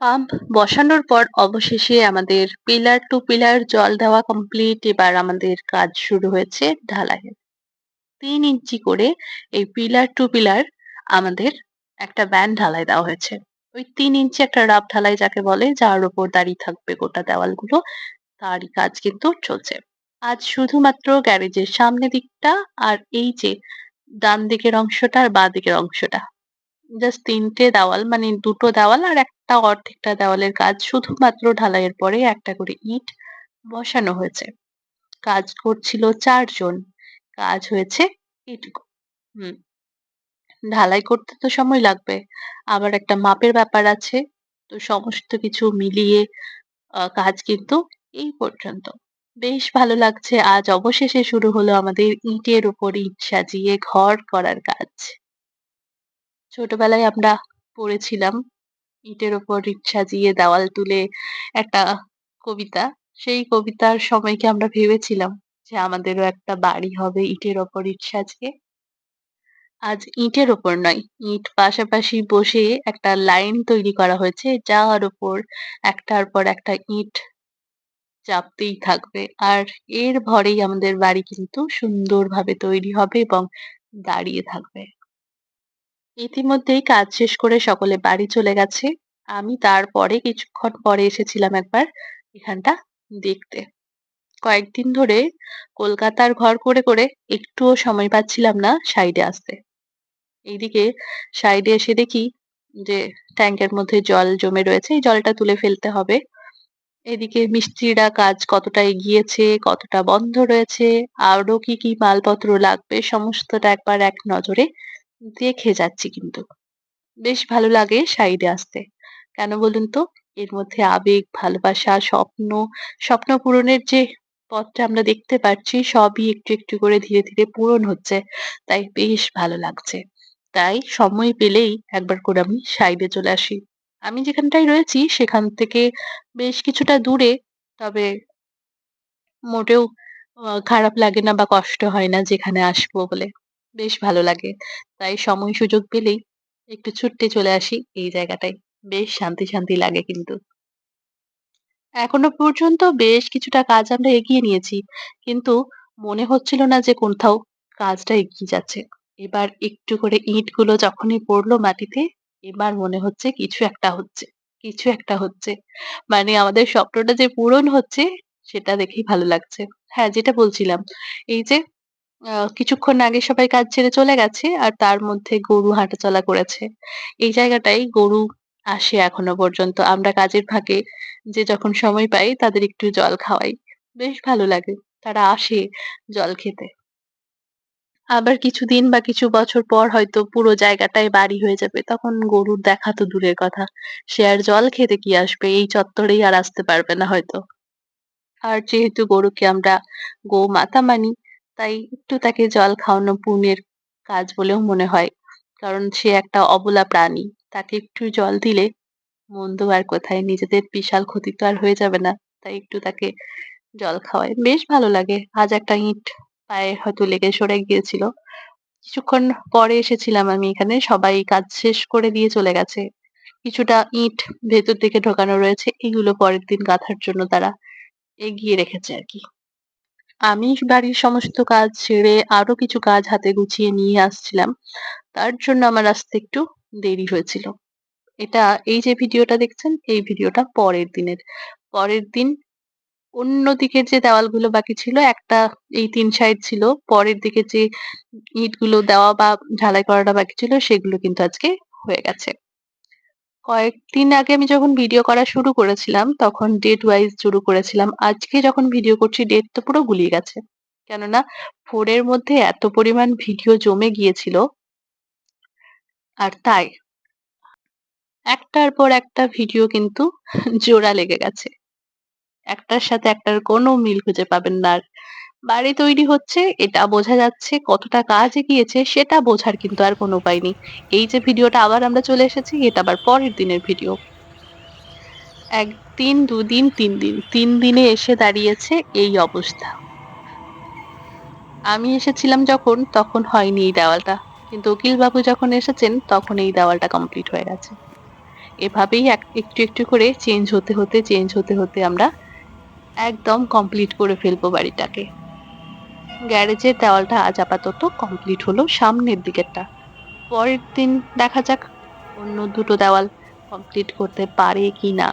Pump বসানোর পর অবশেষে আমাদের পিলার টু পিলার জল দেওয়া কমপ্লিট এবার আমাদের কাজ শুরু হয়েছে ঢালাইয়ের তিন ইঞ্চি করে এই পিলার টু পিলার আমাদের একটা ব্যান্ড ঢালাই দেওয়া হয়েছে। ওই তিন ইঞ্চি একটা রাব ঢালাই যাকে বলে, যার উপর দাঁড়িয়ে থাকবে গোটা দেওয়ালগুলো, তারই কাজ কিন্তু চলছে। আজ শুধুমাত্র গ্যারেজের সামনে দিকটা আর এই যে ডান দিকের অংশটা আর বাঁ দিকের অংশটা। জাস্ট তিনটে দেওয়াল মানে দুটো দেওয়াল আর একটা অর্ধেকটা দেওয়ালের কাজ শুধুমাত্র ঢালাইয়ের পরে একটা করে ইট বসানো হয়েছে। কাজ করছিল চারজন কাজ হয়েছে এটুকু হুম। ঢালাই করতে তো সময় লাগবে। আবার একটা মাপের ব্যাপার আছে। তো সমস্ত কিছু মিলিয়ে কাজ কিন্তু এই পর্যন্ত। বেশ ভালো লাগছে। আজ অবশেষে শুরু হলো আমাদের ইটের উপর ইট সাজিয়ে ঘর করার কাজ। ছোটবেলায় আমরা পড়েছিলাম ইটের ওপর ইট সাজিয়ে দেওয়াল তুলে একটা কবিতা। সেই কবিতার সময়কে আমরা ভেবেছিলাম যে আমাদেরও একটা বাড়ি হবে ইটের ওপর ইট সাজিয়ে। আজ ইটের ওপর নয়, ইট পাশাপাশি বসে একটা লাইন তৈরি করা হয়েছে, যার ওপর একটার পর একটা ইট চাপতেই থাকবে। আর এর ভরেই আমাদের বাড়ি কিন্তু সুন্দরভাবে তৈরি হবে এবং দাঁড়িয়ে থাকবে। ইতিমধ্যেই কাজ শেষ করে সকলে বাড়ি চলে গেছে। আমি তারপরে কিছুক্ষণ পরে এসেছিলাম একবার এখানটা দেখতে। কয়েকদিন ধরে কলকাতার ঘর করে করে একটুও সময় পাচ্ছিলাম না সাইডে আসতে। এইদিকে সাইডে এসে দেখি যে ট্যাঙ্কের মধ্যে জল জমে রয়েছে, এই জলটা তুলে ফেলতে হবে। এদিকে মিস্ত্রিরা কাজ কতটা এগিয়েছে, কতটা বন্ধ রয়েছে আরও কি কি মালপত্র লাগবে, সমস্তটা একবার এক নজরে দেখে যাচ্ছি কিন্তু। বেশ ভালো লাগে সাইডে আসতে। কেন বলুন তো? এর মধ্যে আবেগ, ভালোবাসা, স্বপ্ন স্বপ্ন পূরণের যে পথটা আমরা দেখতে পাচ্ছি, সবই একটু একটু করে ধীরে ধীরে পূরণ হচ্ছে। তাই বেশ ভালো লাগছে। তাই সময় পেলেই একবার করে আমি সাইডে চলে আসি। আমি যেখানটায় রয়েছি, সেখান থেকে বেশ কিছুটা দূরে, তবে মোটেও খারাপ লাগে না বা কষ্ট হয় না যেখানে আসব বলে। বেশ ভালো লাগে। তাই সময় সুযোগ পেলেই একটু ছুটতে চলে আসি এই জায়গাটায়। বেশ শান্তি শান্তি লাগে কিন্তু। এখনও পর্যন্ত বেশ কিছুটা কাজ আমরা এগিয়ে নিয়েছি। কিন্তু মনে হচ্ছিল না যে কোথাও কাজটা এগিয়ে যাচ্ছে। এবার একটু করে ইটগুলো যখনই পড়ল মাটিতে, এবার মনে হচ্ছে কিছু একটা হচ্ছে, কিছু একটা হচ্ছে। মানে আমাদের স্বপ্নটা যে পূরণ হচ্ছে, সেটা দেখেই ভালো লাগছে। হ্যাঁ যেটা বলছিলাম, এই যে কিছুক্ষণ আগে সবাই কাজ ছেড়ে চলে গেছে আর তার মধ্যে গরু হাঁটাচলা করেছে। এই জায়গাটাই গরু আসে এখনও পর্যন্ত। আমরা কাজের ফাঁকে যে যখন সময় পাই তাদের একটু জল খাওয়াই। বেশ ভালো লাগে, তারা আসে জল খেতে। আবার কিছুদিন বা কিছু বছর পর হয়তো পুরো জায়গাটাই বাড়ি হয়ে যাবে, তখন গরুর দেখা তো দূরের কথা। সে আর জল খেতে কি আসবে? এই চত্বরেই আর আসতে পারবে না হয়তো। আর যেহেতু গরুকে আমরা গো গোমাতা মানি তাই একটু তাকে জল খাওয়ানো পুণ্যের কাজ বলেও মনে হয়। কারণ সে একটা অবলা প্রাণী। তাকে একটু জল দিলে মন্দ আর কোথায়? নিজেদের বিশাল ক্ষতি তো আর হয়ে যাবে না। তাই একটু তাকে জল খাওয়াই বেশ ভালো লাগে। আজ একটা ইট পায়ে হয়তো লেগে সরে গিয়েছিল। কিছুক্ষণ পরে এসেছিলাম আমি এখানে। সবাই কাজ শেষ করে দিয়ে চলে গেছে। কিছুটা ইট ভেতর দিকে ঢোকানো রয়েছে। এগুলো পরের দিন গাঁথার জন্য তারা এগিয়ে রেখেছে আর কি। আমি বাড়ির সমস্ত কাজ ছেড়ে আরও কিছু কাজ হাতে গুছিয়ে নিয়ে আসছিলাম। তার জন্য আমার আসতে একটু দেরি হয়েছিল। এটা এই যে ভিডিওটা দেখছেন, এই ভিডিওটা পরের দিনের। পরের দিন অন্য দিকের যে দেওয়ালগুলো বাকি ছিল, একটা এই তিন সাইড ছিল। পরের দিকে যে ইটগুলো দেওয়া বা ঢালাই করাটা বাকি ছিল, সেগুলো কিন্তু আজকে হয়ে গেছে। কয়েকদিন আগে আমি যখন ভিডিও করা শুরু করেছিলাম, তখন ডেট ওয়াইজ শুরু করেছিলাম। আজকে যখন ভিডিও করছি ডেট তো পুরো গুলিয়ে গেছে। কেননা ফোনের মধ্যে এত পরিমাণ ভিডিও জমে গিয়েছিল। আর তাই, একটার পর একটা ভিডিও কিন্তু জোড়া লেগে গেছে। একটার সাথে একটার কোনো মিল খুঁজে পাবেন না আর বাড়ি তৈরি হচ্ছে, এটা বোঝা যাচ্ছে কতটা কাজ এগিয়েছে সেটা বোঝার কিন্তু আর কোনো উপায় নেই। এই যে ভিডিওটা আবার আমরা চলে এসেছি, এটা আবার পরের দিনের ভিডিও। একদিন দুদিন, তিন দিন, তিন দিনে এসে দাঁড়িয়েছে এই অবস্থা। আমি এসেছিলাম যখন, তখন হয়নি এই দেওয়ালটা। কিন্তু উকিল বাবু যখন এসেছেন, তখন এই দেওয়ালটা কমপ্লিট হয়ে গেছে। এভাবেই এক, একটু একটু করে চেঞ্জ হতে হতে চেঞ্জ হতে হতে আমরা একদম কমপ্লিট করে ফেলব বাড়িটাকে। গ্যারেজের দেওয়ালটা আজ আপাতত কমপ্লিট হলো সামনের দিকেরটা। পরের দিন দেখা যাক অন্য দুটো দেওয়াল কমপ্লিট করতে পারে কি না